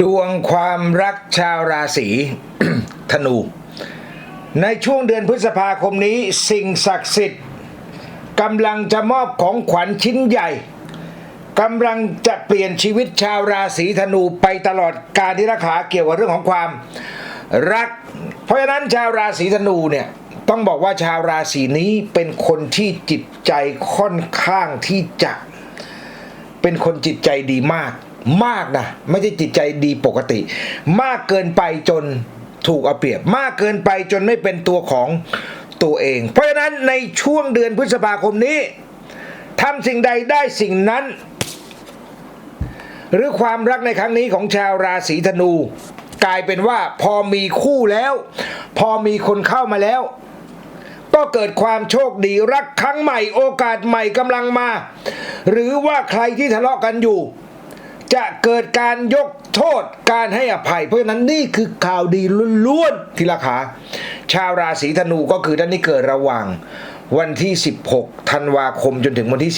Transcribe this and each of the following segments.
ดวงความรักชาวราศีธนู ในช่วงเดือนพฤษภาคมนี้สิ่งศักดิ์สิทธิ์กำลังจะมอบของขวัญชิ้นใหญ่กำลังจะเปลี่ยนชีวิตชาวราศีธนูไปตลอดการที่รักษาเกี่ยวกับเรื่องของความรัก เพราะฉะนั้นชาวราศีธนูเนี่ยต้องบอกว่าชาวราศีนี้เป็นคนที่จิตใจค่อนข้างที่จะ เป็นคนจิตใจดีมาก มากนะไม่ใช่จิตใจดีปกติ มากเกินไปจนถูกเอาเปรียบ มากเกินไปจนไม่เป็นตัวของตัวเอง เพราะฉะนั้นในช่วงเดือนพฤษภาคมนี้ทำสิ่งใดได้สิ่งนั้น หรือความรักในครั้งนี้ของชาวราศีธนู กลายเป็นว่าพอมีคู่แล้ว พอมีคนเข้ามาแล้ว ก็เกิดความโชคดีรักครั้งใหม่โอกาสใหม่กำลังมา หรือว่าใครที่ทะเลาะกันอยู่ จะเกิดการยกโทษการให้อภัย เพราะฉะนั้นนี่คือข่าวดีล้วนๆทีละขาชาวราศีธนูก็คือท่านที่เกิดระหว่างวันที่ 16 ธันวาคมจนถึงวันที่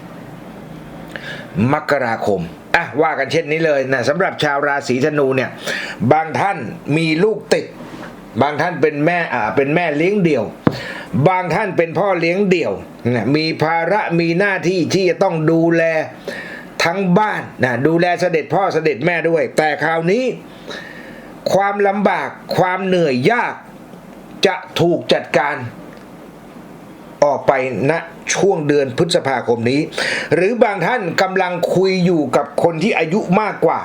15 มกราคมอะว่ากันเช่นนี้เลยนะสำหรับชาวราศีธนูเนี่ยบางท่านมีลูกติด บางท่านเป็นแม่อ่าเป็นแม่เลี้ยงเดี่ยว บางท่านเป็นพ่อเลี้ยงเดี่ยวนะมีภาระมีหน้าที่ที่จะต้องดูแล ทั้งบ้านนะดูแลเสด็จพ่อเสด็จแม่ด้วย แต่คราวนี้ ความลำบากความเหนื่อยยากจะถูกจัดการออกไปณช่วงเดือนพฤษภาคมนี้ หรือบางท่านกำลังคุยอยู่กับคนที่อายุมากกว่า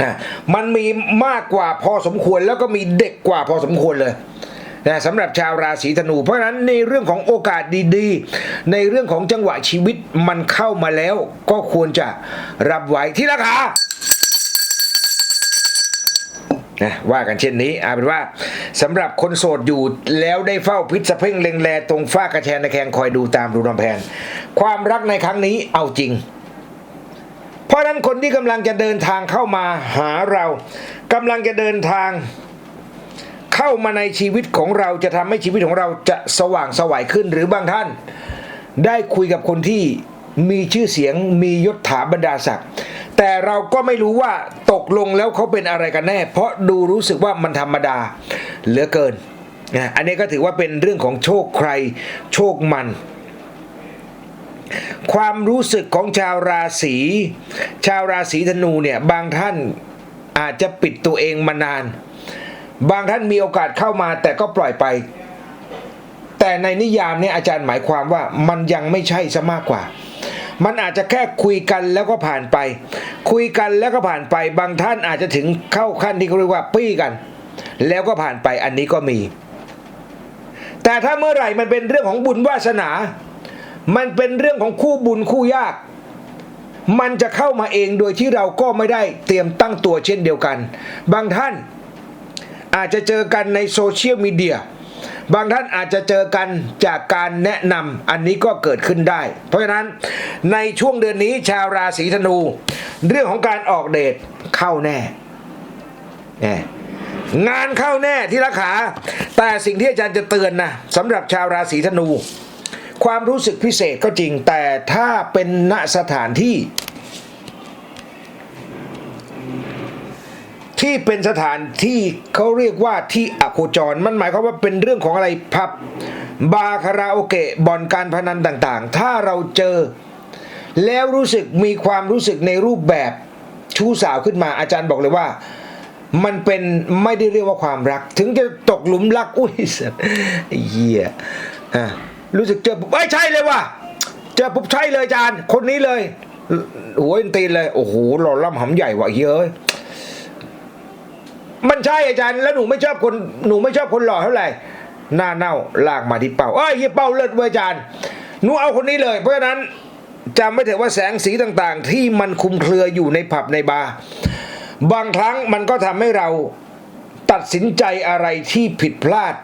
อะมันมีมากกว่าพอสมควรแล้วก็มีเด็กกว่าพอสมควรเลย นะสำหรับชาวราศีธนู เพราะฉะนั้นในเรื่องของโอกาสดีๆ ในเรื่องของจังหวะชีวิตมันเข้ามาแล้ว ก็ควรจะรับไว้ที่ราคานะว่ากันเช่นนี้เอาเป็นว่าสำหรับคนโสดอยู่แล้วได้เฝ้าพิษสเพ่งเล็งแลตรงฝ้ากระแชนตะแคงคอยดูตามดูลำแพน ความรักในครั้งนี้เอาจริง เพราะฉะนั้นคนที่กำลังจะเดินทางเข้ามาหาเรากำลังจะเดินทาง เข้ามาในชีวิตของเราจะทำให้ชีวิตของเราจะสว่างสวายขึ้นหรือบางท่าน ได้คุยกับคนที่มีชื่อเสียงมียศถาบรรดาศักดิ์แต่เราก็ไม่รู้ว่าตกลงแล้วเขาเป็นอะไรกันแน่ เพราะดูรู้สึกว่ามันธรรมดาเหลือเกินนะอันนี้ก็ถือว่าเป็นเรื่องของโชคใครโชคมัน ความรู้สึกของชาวราศีชาวราศีธนูเนี่ยบางท่านอาจจะปิดตัวเองมานาน บางท่านมีโอกาสเข้ามาแต่ก็ปล่อยไป แต่ในนิยามเนี่ยอาจารย์หมายความว่ามันยังไม่ใช่ซะมากกว่า มันอาจจะแค่คุยกันแล้วก็ผ่านไป คุยกันแล้วก็ผ่านไป บางท่านอาจจะถึงเข้าขั้นที่เขาเรียกว่าปี้กัน แล้วก็ผ่านไปอันนี้ก็มี แต่ถ้าเมื่อไหร่มันเป็นเรื่องของบุญวาสนา มันเป็นเรื่องของคู่บุญคู่ยากมันจะเข้ามาเองโดยที่เราก็ไม่ได้เตรียมตั้งตัวเช่นเดียวกัน บางท่าน อาจจะเจอกันในโซเชียลมีเดียบางท่านอาจจะเจอกันจากการแนะนำอันนี้ก็เกิดขึ้นได้ เพราะฉะนั้นในช่วงเดือนนี้ชาวราศีธนู เรื่องของการออกเดทเข้าแน่แน่งานเข้าแน่ที่ราคาแต่สิ่งที่อาจารย์จะเตือนนะสำหรับชาวราศีธนู ความรู้สึกพิเศษก็จริงแต่ถ้าเป็นณสถานที่ ที่เป็นสถานที่เขาเรียกว่าที่อโคจร มันหมายความว่าเป็นเรื่องของอะไรพับบาคาราโอเกะบ่อนการพนันต่างๆ ถ้าเราเจอ แล้วรู้สึกมีความรู้สึกในรูปแบบชู้สาวขึ้นมาอาจารย์บอกเลยว่า มันเป็นไม่ได้เรียกว่าความรัก ถึงจะตกหลุมรักอุ้ยสัตว์เหี้ยอะรู้สึกเจอปุ๊บเอ้ใช่เลยว่ะเจอปุ๊บใช่เลยอาจารย์ คนนี้เลยหัวอินตีนเลยโอ้โหหล่อล่ำหำใหญ่ว่ะเฮ้ย มันใช่อาจารย์แล้วหนูไม่ชอบคนหนูไม่ชอบคนหล่อเท่าไหร่หน้าเน่าลากมาที่เป้าเอ้ยเฮียเป้าเลิศเว้ยอาจารย์หนูเอาคนนี้เลย เพราะฉะนั้นจำไม่เถอะว่าแสงสีต่างๆ ที่มันคุมเครืออยู่ในผับในบาร์บางครั้งมันก็ทำให้เราตัดสินใจอะไรที่ผิดพลาด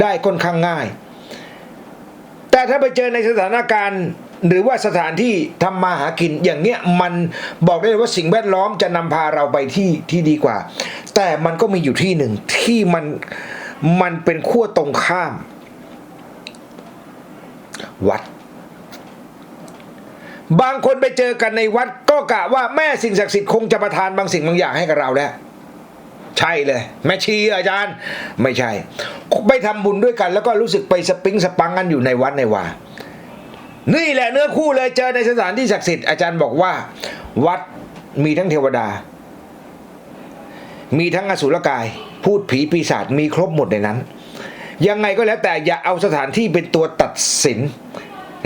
ได้ค่อนข้างง่าย แต่ถ้าไปเจอในสถานการณ์ หรือว่าสถานที่ทำมาหากินอย่างเนี้ยมันบอกได้เลยว่าสิ่งแวดล้อมจะนำพาเราไปที่ที่ดีกว่า แต่มันก็มีอยู่ที่หนึ่งที่มันมันเป็นขั้วตรงข้าม วัด บางคนไปเจอกันในวัด ก็กะว่าแม่สิ่งศักดิ์สิทธิ์คงจะประทานบางสิ่งบางอย่างให้กับเราแล้วใช่เลย แม่ชีอาจารย์ ไม่ใช่ ไปทำบุญด้วยกัน แล้วก็รู้สึกไปสปริงสปังกันอยู่ในวัดในวา นี่แหละเนื้อคู่เลยเจอในสถานที่ศักดิ์สิทธิ์อาจารย์บอกว่า วัดมีทั้งเทวดา มีทั้งอสุรกาย พูดผีปีศาจมีครบหมดในนั้น ยังไงก็แล้วแต่อย่าเอาสถานที่เป็นตัวตัดสิน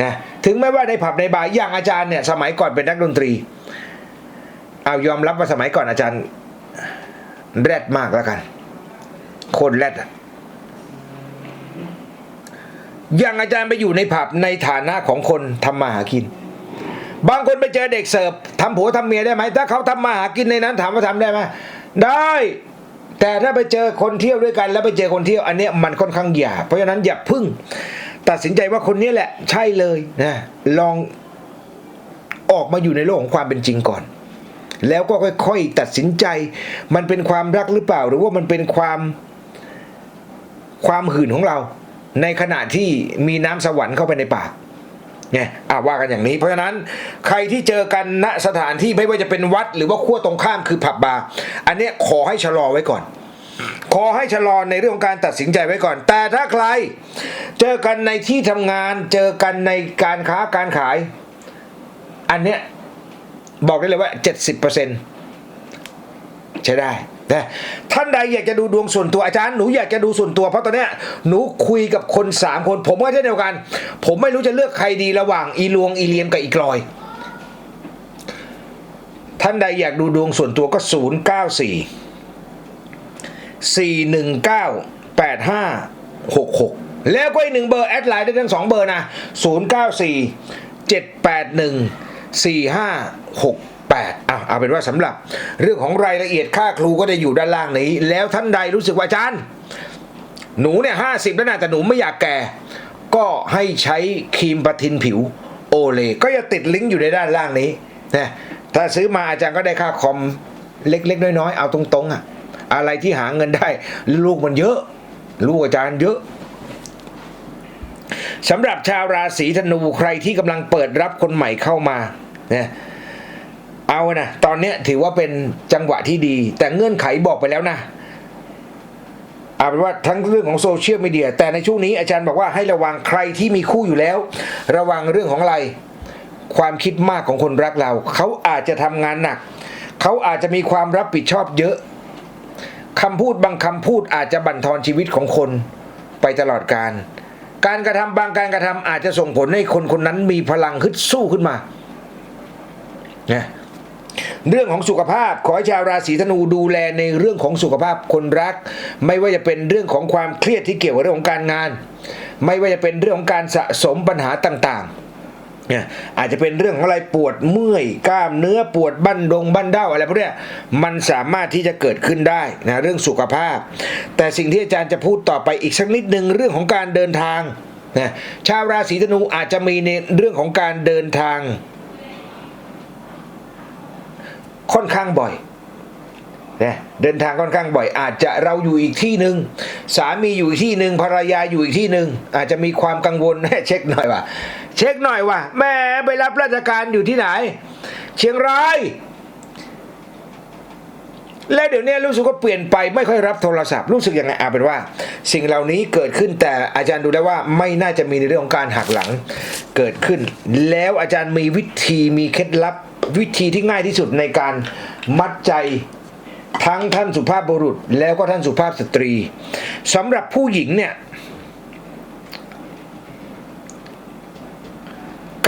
นะถึงแม้ว่าในผับในบาร์อย่างอาจารย์เนี่ยสมัยก่อนเป็นนักดนตรี เอายอมรับว่าสมัยก่อนอาจารย์แรดมากแล้วกัน คนแรดอะ อย่างอาจารย์ไปอยู่ในผับในฐานะของคนทำมาหากิน บางคนไปเจอเด็กเสิร์ฟทำผัวทำเมียได้ไหมถ้าเขาทำมาหากินในนั้นถามว่าทำได้ไหมได้แต่ถ้าไปเจอคนเที่ยวด้วยกัน แล้วไปเจอคนเที่ยวอันเนี้ยมันค่อนข้างหยาบเพราะฉะนั้นอย่าพึ่ง ตัดสินใจว่าคนนี้แหละ ใช่เลยนะลองออกมาอยู่ในโลกของความเป็นจริงก่อน แล้วก็ค่อยๆตัดสินใจ มันเป็นความรักหรือเปล่า หรือว่ามันเป็นความความหื่นของเรา ในขณะที่มีน้ำสวรรค์เข้าไปในปากไงอ่าว่ากันอย่างนี้ เพราะฉะนั้นใครที่เจอกันณสถานที่ไม่ว่าจะเป็นวัด หรือว่าขั้วตรงข้ามคือผับบาร์อันเนี้ยขอให้ชะลอไว้ก่อน ขอให้ชะลอในเรื่องของการตัดสินใจไว้ก่อน แต่ถ้าใคร เจอกันในที่ทำงาน เจอกันในการค้าการขาย อันเนี้ยบอกได้เลยว่า 70%ใช้ได้ นะท่านใดอยากจะดูดวงส่วนตัวอาจารย์หนูอยากจะดูส่วนตัวเพราะตอนเนี้ยหนูคุยกับคนสามคน ผมก็เช่นเดียวกัน ผมไม่รู้จะเลือกใครดีระหว่างอีลวงอีเลียมกับอีกลอย ท่านใดอยากดูดวงส่วนตัวก็ 0 9 4 4 1 9 8 5 6 6 แล้วก็อีกหนึ่งเบอร์แอดไลน์ได้ทั้งสองเบอร์นะ 0 9 4 7 8 1 4 5 6 8อะเอาเป็นว่าสำหรับเรื่องของรายละเอียดค่าครูก็จะอยู่ด้านล่างนี้ แล้วท่านใดรู้สึกว่าอาจารย์ หนูเนี่ยห้าสิบแล้วนะแต่หนูไม่อยากแก่ ก็ให้ใช้ครีมปะทินผิวโอเลก็จะติดลิงก์อยู่ในด้านล่างนี้นะถ้าซื้อมาอาจารย์ก็ได้ค่าคอมเล็ก ๆ น้อยๆเอาตรงๆอะอะไรที่หาเงินได้ลูกมันเยอะ ลูกอาจารย์เยอะสำหรับชาวราศีธนูใครที่กำลังเปิดรับคนใหม่เข้ามานะ เอานะตอนเนี้ยถือว่าเป็นจังหวะที่ดี แต่เงื่อนไขบอกไปแล้วนะเอาเป็นว่าทั้งเรื่องของโซเชียลมีเดียแต่ในช่วงนี้อาจารย์บอกว่าให้ระวังใครที่มีคู่อยู่แล้ว ระวังเรื่องของอะไร ความคิดมากของคนรักเรา เขาอาจจะทำงานหนัก เขาอาจจะมีความรับผิดชอบเยอะคำพูดบางคำพูดอาจจะบั่นทอนชีวิตของคนไปตลอดการ การกระทำบางการกระทำอาจจะส่งผลให้คนคนนั้นมีพลังฮึดสู้ขึ้นมานะ เรื่องของสุขภาพขอให้ชาวราศีธนูดูแลในเรื่องของสุขภาพคนรัก ไม่ว่าจะเป็นเรื่องของความเครียดที่เกี่ยวกับเรื่องของการงาน ไม่ว่าจะเป็นเรื่องของการสะสมปัญหาต่างๆเนี่ยอาจจะเป็นเรื่องของอะไรปวดเมื่อยกล้ามเนื้อปวดบั้นดงบั้นเด้าอะไรพวกเนี้ยมันสามารถที่จะเกิดขึ้นได้นะเรื่องสุขภาพ แต่สิ่งที่อาจารย์จะพูดต่อไปอีกสักนิดหนึ่งเรื่องของการเดินทางนะชาวราศีธนูอาจจะมีในเรื่องของการเดินทาง ค่อนข้างบ่อยนะเดินทางค่อนข้างบ่อย อาจจะเราอยู่อีกที่หนึ่งสามีอยู่อีกที่หนึ่งภรรยาอยู่อีกที่หนึ่งอาจจะมีความกังวลเช็คหน่อยว่าเช็คหน่อยว่าแม่ไปรับราชการอยู่ที่ไหน เชียงรายและเดี๋ยวนี้รู้สึกว่าเปลี่ยนไปไม่ค่อยรับโทรศัพท์รู้สึกยังไงอาเป็นว่า สิ่งเหล่านี้เกิดขึ้นแต่อาจารย์ดูแล้วว่าไม่น่าจะมีในเรื่องของการหักหลัง เกิดขึ้น แล้วอาจารย์มีวิธีมีเคล็ดลับ วิธีที่ง่ายที่สุดในการมัดใจทั้งท่านสุภาพบุรุษ แล้วก็ท่านสุภาพสตรีสำหรับผู้หญิงเนี่ย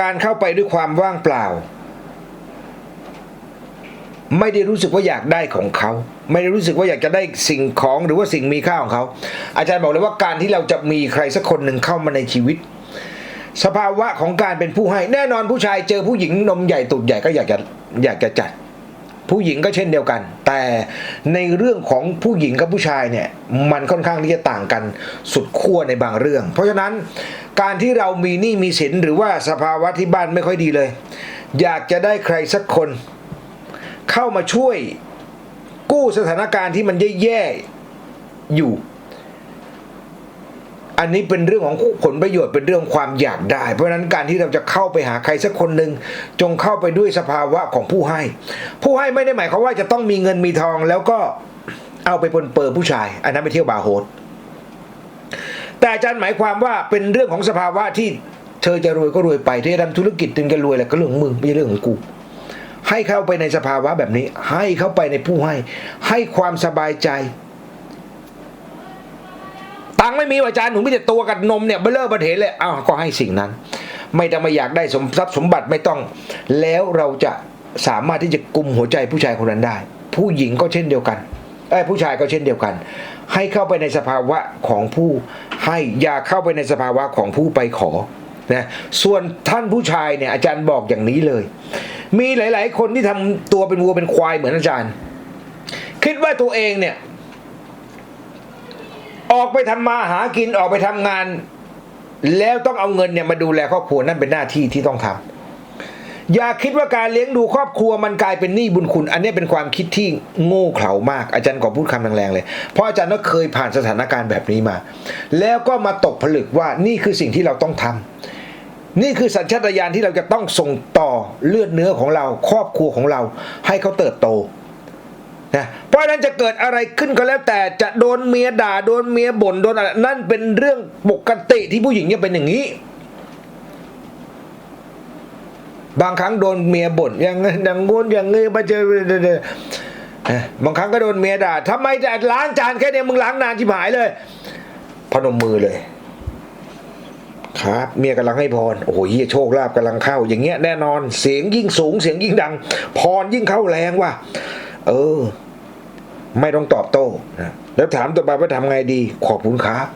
การเข้าไปด้วยความว่างเปล่า ไม่ได้รู้สึกว่าอยากได้ของเขา ไม่ได้รู้สึกว่าอยากจะได้สิ่งของหรือว่าสิ่งมีค่าของเขา อาจารย์บอกเลยว่าการที่เราจะมีใครสักคนหนึ่งเข้ามาในชีวิต สภาวะของการเป็นผู้ให้ แน่นอนผู้ชายเจอผู้หญิงนมใหญ่ตุดใหญ่ก็อยากจะอยากจะจัด ผู้หญิงก็เช่นเดียวกัน แต่ในเรื่องของผู้หญิงกับผู้ชายเนี่ยมันค่อนข้างที่จะต่างกันสุดขั้วในบางเรื่อง เพราะฉะนั้นการที่เรามีหนี้มีสินหรือว่าสภาวะที่บ้านไม่ค่อยดีเลย อยากจะได้ใครสักคน เข้ามาช่วยกู้สถานการณ์ที่มันแย่ๆอยู่ อันนี้เป็นเรื่องของผลประโยชน์เป็นเรื่องความอยากได้ เพราะฉะนั้นการที่เราจะเข้าไปหาใครสักคนหนึ่งจงเข้าไปด้วยสภาวะของผู้ให้ ผู้ให้ไม่ได้หมายความว่าจะต้องมีเงินมีทองแล้วก็เอาไปปนเปื้อผู้ชาย อันนั้นไปเที่ยวบาโฮสแต่อาจารย์หมายความว่าเป็นเรื่องของสภาวะที่เธอจะรวยก็รวยไปเธอจะทำธุรกิจถึงจะรวยแหละก็เรื่องมึงไม่ใช่เรื่องของกูให้เข้าไปในสภาวะแบบนี้ ให้เข้าไปในผู้ให้ ให้ความสบายใจ ตังไม่มีว่ะอาจารย์หนูมีแต่ตัวกับนมเนี่ยเบลเลอร์ประเทศเลยอ้าวก็ให้สิ่งนั้น ไม่ต้องมาอยากได้สมทรัพย์สมบัติไม่ต้อง แล้วเราจะสามารถที่จะกุมหัวใจผู้ชายคนนั้นได้ ผู้หญิงก็เช่นเดียวกันไอ้ผู้ชายก็เช่นเดียวกัน ให้เข้าไปในสภาวะของผู้ให้อย่าเข้าไปในสภาวะของผู้ไปขอนะส่วนท่านผู้ชายเนี่ยอาจารย์บอกอย่างนี้เลย มีหลาย ๆ คนที่ทำตัวเป็นวัวเป็นควายเหมือนอาจารย์ คิดว่าตัวเองเนี่ย ออกไปทำมาหากินออกไปทำงาน แล้วต้องเอาเงินเนี่ยมาดูแลครอบครัวนั่นเป็นหน้าที่ที่ต้องทำอย่าคิดว่าการเลี้ยงดูครอบครัวมันกลายเป็นหนี้บุญคุณ อันนี้เป็นความคิดที่โง่เขลามากอาจารย์ขอพูดคำแรงๆเลย เพราะอาจารย์ก็เคยผ่านสถานการณ์แบบนี้มา แล้วก็มาตกผลึกว่านี่คือสิ่งที่เราต้องทำนี่คือสัญชาตญาณที่เราจะต้องส่งต่อเลือดเนื้อของเรา ครอบครัวของเราให้เขาเติบโต นะเพราะนั้นจะเกิดอะไรขึ้นก็แล้วแต่จะโดนเมียด่าโดนเมียบ่นโดนอะไรนั่นเป็นเรื่องปกติที่ผู้หญิงจะเป็นอย่างนี้ บางครั้งโดนเมียบ่นอย่างอย่างงู้นอย่างงี้มาเจอนะบางครั้งก็โดนเมียด่าทำไมจะล้างจานแค่นี้มึงล้างนานชิบหายเลย พนมมือเลย ครับ เมียกำลังให้พรโอ้โหเฮียโชคลาภกำลังเข้า อย่างเงี้ยแน่นอน เสียงยิ่งสูงเสียงยิ่งดัง พรยิ่งเข้าแรงว่ะ เออ ไม่ต้องตอบโต้นะแล้วถามต่อไปว่าทำไงดี ขอบคุณครับ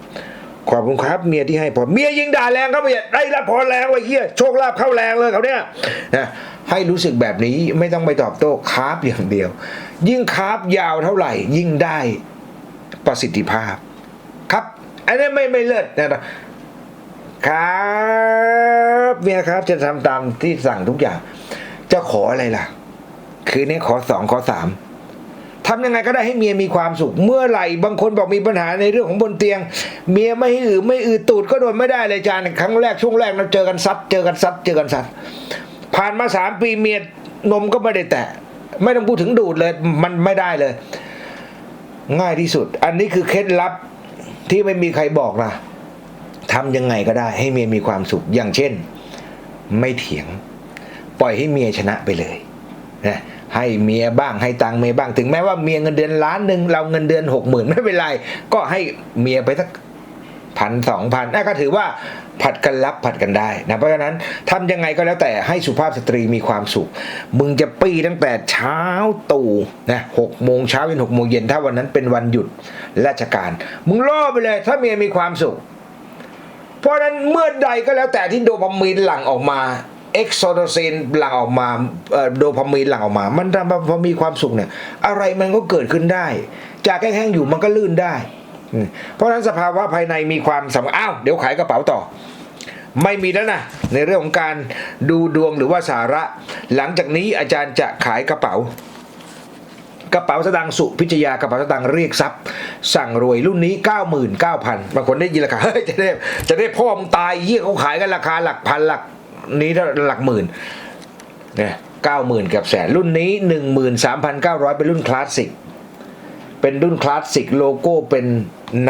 ขอบคุณครับ เมียที่ให้พรเมียยิงด่าแรงครับเมียได้รับพรแรงไว้เฮียโชคลาภเข้าแรงเลยเขาเนี่ยนะให้รู้สึกแบบนี้ไม่ต้องไปตอบโต้ครับอย่างเดียว ยิ่งครับยาวเท่าไหร่ ยิ่งได้ประสิทธิภาพ ครับ อันนี้ไม่ไม่เลิศนะครับเมียครับจะทำตามที่สั่งทุกอย่าง จะขออะไรล่ะ คืนนี้ขอสองขอสามทำยังไงก็ได้ให้เมียมีความสุข เมื่อไหร่บางคนบอกมีปัญหาในเรื่องของบนเตียง เมียไม่อือไม่อือตูดก็โดนไม่ได้เลยจารย์ครั้งแรกช่วงแรกเราเจอกันซัดเจอกันซัดเจอกันซัดผ่านมาสามปีเมียนมก็ไม่ได้แตะ ไม่ต้องพูดถึงดูดเลยมันไม่ได้เลย ง่ายที่สุด อันนี้คือเคล็ดลับที่ไม่มีใครบอกนะทำยังไงก็ได้ ให้เมียมีความสุขอย่างเช่น ไม่เถียง ปล่อยให้เมียชนะไปเลยนะ ให้เมียบ้างให้ตังเมียบ้างถึงแม้ว่าเมียเงินเดือนล้านหนึ่งเราเงินเดือนหกหมื่นไม่เป็นไร ก็ให้เมียไปสักพันสองพันน่ก็ถือว่าผัดกันรับผัดกันได้นะเพราะฉะนั้นทำยังไงก็แล้วแต่ให้สุภาพสตรีมีความสุข มึงจะปีตั้งแต่เช้าตู่นะหกโมงเช้าจนหกโมงเย็นถ้าวันนั้นเป็นวันหยุดราชการ มึงล่อไปเลย ถ้าเมียมีความสุข เพราะฉะนั้นเมื่อใดก็แล้วแต่ที่โดพามีนหลั่งออกมา เอ็กโซโดซินหลั่งออกมาโดพามีนหลั่งออกมา มันทำให้พอมีความสุขเนี่ย อะไรมันก็เกิดขึ้นได้ จากแห้งๆอยู่มันก็ลื่นได้ เพราะฉะนั้นสภาวะภายในมีความสำคัญอ้าวเดี๋ยวขายกระเป๋าต่อ ไม่มีแล้วนะในเรื่องของการดูดวงหรือว่าสาระ หลังจากนี้อาจารย์จะขายกระเป๋ากระเป๋าสตางค์สุพิจยากระเป๋าสตางค์เรียกทรัพย์ สั่งรวยรุ่นนี้ 99,000บางคนได้ยินราคาเฮ้ยจะได้จะได้พ่อมึงตายเยี่ยเขาขายกันราคาหลักพันหลัก นี้หลักหมื่นเนี่ยเก้าหมื่นกับแสน รุ่นนี้13,900เป็นรุ่นคลาสสิก เป็นรุ่นคลาสสิกโลโก้เป็น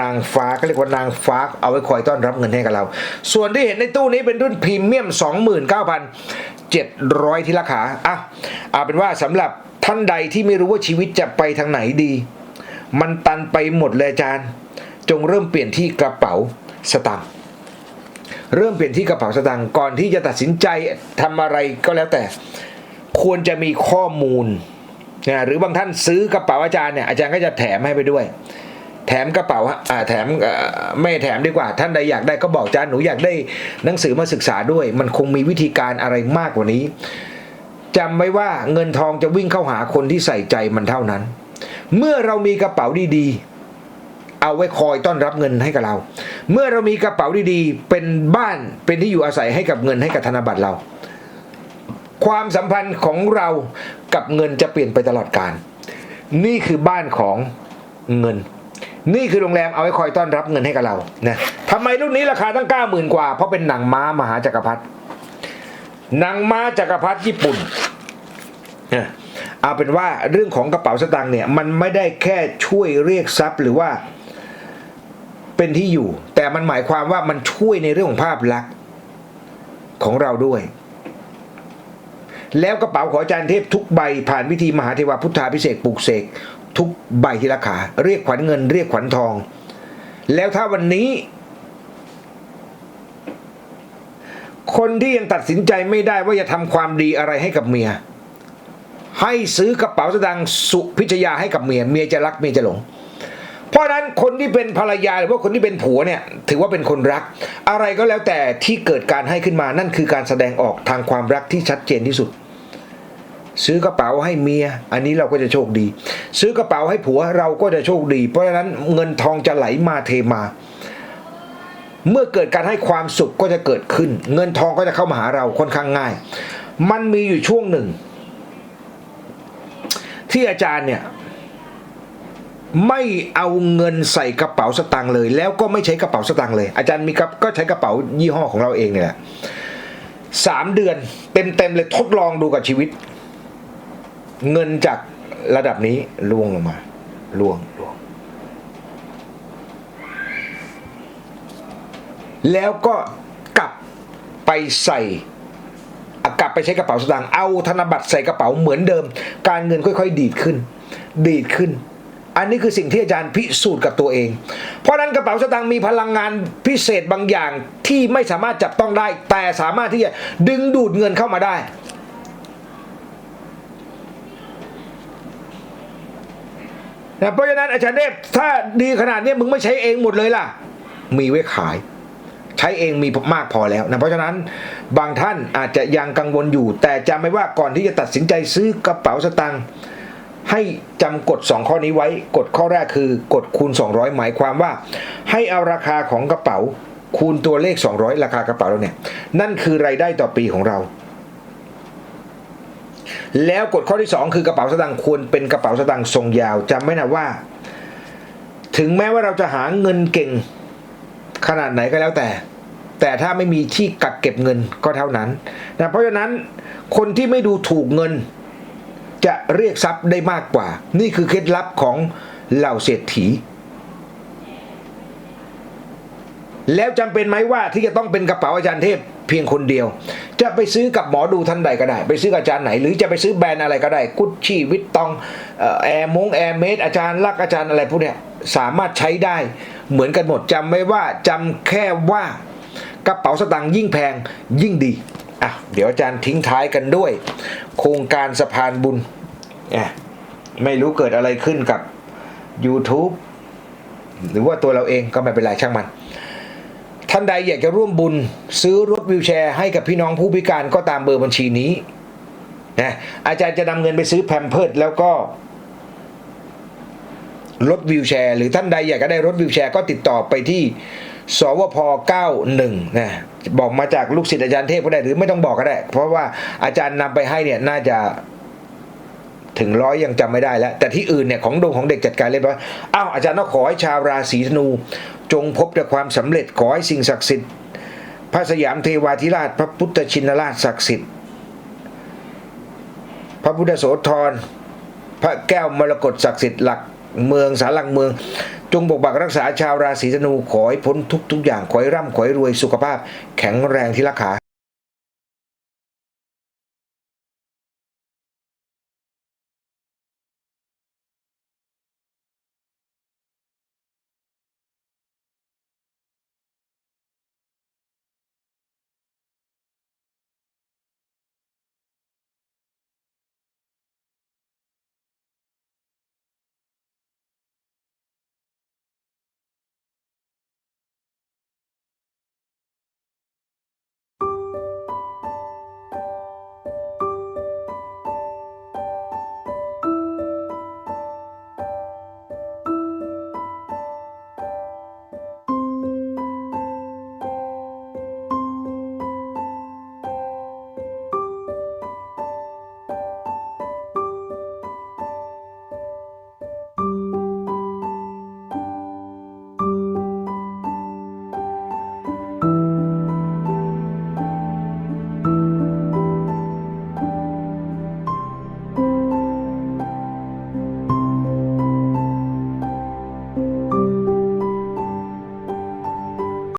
นางฟ้าก็เรียกว่านางฟ้าเอาไว้คอยต้อนรับเงินให้กับเรา ส่วนที่เห็นในตู้นี้เป็นรุ่นพรีเมียม 29,700 ที่ราคาอะเอาเป็นว่าสำหรับท่านใดที่ไม่รู้ว่าชีวิตจะไปทางไหนดี มันตันไปหมดเลยอาจารย์ จงเริ่มเปลี่ยนที่กระเป๋าสตางค์ เริ่มเปลี่ยนที่กระเป๋าสตางค์ก่อนที่จะตัดสินใจทำอะไรก็แล้วแต่ ควรจะมีข้อมูลนะหรือบางท่านซื้อกระเป๋าอาจารย์เนี่ยอาจารย์ก็จะแถมให้ไปด้วย แถมกระเป๋าอ่าแถมไม่แถมดีกว่า ท่านใดอยากได้ก็บอกอาจารย์หนูอยากได้หนังสือมาศึกษาด้วย มันคงมีวิธีการอะไรมากกว่านี้จำไว้ว่าเงินทองจะวิ่งเข้าหาคนที่ใส่ใจมันเท่านั้น เมื่อเรามีกระเป๋าดีๆ เอาไว้คอยต้อนรับเงินให้กับเรา เมื่อเรามีกระเป๋าดีๆ เป็นบ้านเป็นที่อยู่อาศัยให้กับเงินให้กับธนบัตรเรา ความสัมพันธ์ของเรากับเงินจะเปลี่ยนไปตลอดกาลนี่คือบ้านของเงิน นี่คือโรงแรมเอาไว้คอยต้อนรับเงินให้กับเรานะทำไมรุ่นนี้ราคาตั้งเก้าหมื่นกว่า เพราะเป็นหนังม้ามหาจักรพรรดิหนังม้าจักรพรรดิญี่ปุ่นเนี่ยเอาเป็นว่าเรื่องของกระเป๋าสตางค์เนี่ยมันไม่ได้แค่ช่วยเรียกทรัพย์หรือว่า เป็นที่อยู่ แต่มันหมายความว่ามันช่วยในเรื่องของภาพลักษณ์ของเราด้วย แล้วกระเป๋าของอาจารย์เทพทุกใบผ่านวิธีมหาเทวพุทธาพิเศษปลูกเสกทุกใบที่ราคา เรียกขวัญเงิน เรียกขวัญทอง แล้วถ้าวันนี้ คนที่ยังตัดสินใจไม่ได้ว่าจะทำความดีอะไรให้กับเมีย ให้ซื้อกระเป๋าสตางค์สุพิชยาให้กับเมีย เมียจะรักเมียจะหลง เพราะฉะนั้นคนที่เป็นภรรยาหรือว่าคนที่เป็นผัวเนี่ยถือว่าเป็นคนรัก อะไรก็แล้วแต่ที่เกิดการให้ขึ้นมานั่นคือการแสดงออกทางความรักที่ชัดเจนที่สุด ซื้อกระเป๋าให้เมีย อันนี้เราก็จะโชคดี ซื้อกระเป๋าให้ผัวเราก็จะโชคดี เพราะฉะนั้นเงินทองจะไหลมาเทมา เมื่อเกิดการให้ความสุขก็จะเกิดขึ้น เงินทองก็จะเข้ามาหาเราค่อนข้างง่าย มันมีอยู่ช่วงหนึ่ง ที่อาจารย์เนี่ย ไม่เอาเงินใส่กระเป๋าสตางค์เลย แล้วก็ไม่ใช้กระเป๋าสตางค์เลย อาจารย์มีครับก็ใช้กระเป๋ายี่ห้อของเราเองเนี่ยแหละสามเดือนเต็มๆเลยทดลองดูกับชีวิต เงินจากระดับนี้ล่วงลงมาล่วงล่วง แล้วก็กลับไปใส่กลับไปใช้กระเป๋าสตางค์เอาธนบัตรใส่กระเป๋าเหมือนเดิม การเงินค่อย ๆ ดีดขึ้น ดีดขึ้น อันนี้คือสิ่งที่อาจารย์พิสูจน์กับตัวเอง เพราะนั้นกระเป๋าสตางค์มีพลังงานพิเศษบางอย่างที่ไม่สามารถจับต้องได้ แต่สามารถที่จะดึงดูดเงินเข้ามาได้นะเพราะฉะนั้นอาจารย์เทพถ้าดีขนาดนี้มึงไม่ใช้เองหมดเลยล่ะ มีไว้ขายใช้เองมีมากพอแล้วนะเพราะฉะนั้นบางท่านอาจจะยังกังวลอยู่ แต่จำไว้ว่าก่อนที่จะตัดสินใจซื้อกระเป๋าสตางค์ ให้จำกฎ 2 ข้อนี้ไว้ กฎข้อแรกคือกฎคูณ 200 หมายความว่า ให้เอาราคาของกระเป๋า คูณตัวเลข 200 ราคากระเป๋าเราเนี่ย นั่นคือรายได้ต่อปีของเรา แล้วกฎข้อที่ 2 คือกระเป๋าสตางค์ควรเป็นกระเป๋าสตางค์ทรงยาวจำไว้นะว่า ถึงแม้ว่าเราจะหาเงินเก่ง ขนาดไหนก็แล้วแต่ แต่ถ้าไม่มีที่กักเก็บเงินก็เท่านั้นนะเพราะฉะนั้นคนที่ไม่ดูถูกเงิน จะเรียกทรัพย์ได้มากกว่า นี่คือเคล็ดลับของเหล่าเศรษฐี แล้วจำเป็นไหมว่าที่จะต้องเป็นกระเป๋าอาจารย์เทพเพียงคนเดียว จะไปซื้อกับหมอดูท่านใดก็ได้ ไปซื้ออาจารย์ไหน หรือจะไปซื้อแบรนด์อะไรก็ได้ กุชชี่วิตตองแอร์มงแอร์เมดอาจารย์ลักอาจารย์อะไรพวกเนี้ยสามารถใช้ได้เหมือนกันหมดจำไว้ว่าจำแค่ว่ากระเป๋าสตางค์ยิ่งแพงยิ่งดี อะเดี๋ยวอาจารย์ทิ้งท้ายกันด้วย โครงการสะพานบุญอะไม่รู้เกิดอะไรขึ้นกับ YouTube หรือว่าตัวเราเองก็ไม่เป็นไรช่างมัน ท่านใดอยากจะร่วมบุญซื้อรถวิวแชร์ให้กับพี่น้องผู้พิการก็ตามเบอร์บัญชีนี้นะอาจารย์จะนำเงินไปซื้อแพมเพิร์ดแล้วก็รถวิวแชร์ หรือท่านใดอยากจะได้รถวิวแชร์ก็ติดต่อไปที่ สวพ91นะบอกมาจากลูกศิษย์อาจารย์เทพก็ได้หรือไม่ต้องบอกก็ได้ เพราะว่าอาจารย์นำไปให้เนี่ยน่าจะถึงร้อยยังจำไม่ได้แล้ว แต่ที่อื่นเนี่ยของดงของเด็กจัดการเรียบร้อยอ้าวอาจารย์ต้องขอให้ชาวราศีธนู จงพบแต่ความสำเร็จขอให้สิ่งศักดิ์สิทธิ์ พระสยามเทวาธิราช พระพุทธชินราชศักดิ์สิทธิ์ พระพุทธโสธรพระแก้วมรกตศักดิ์สิทธิ์หลัก เมืองสารังเมือง จงปกปักรักษาชาวราศีธนูขอให้พ้นทุกทุกอย่างขอให้ร่ำขอให้รวยสุขภาพ แข็งแรงที่รักขา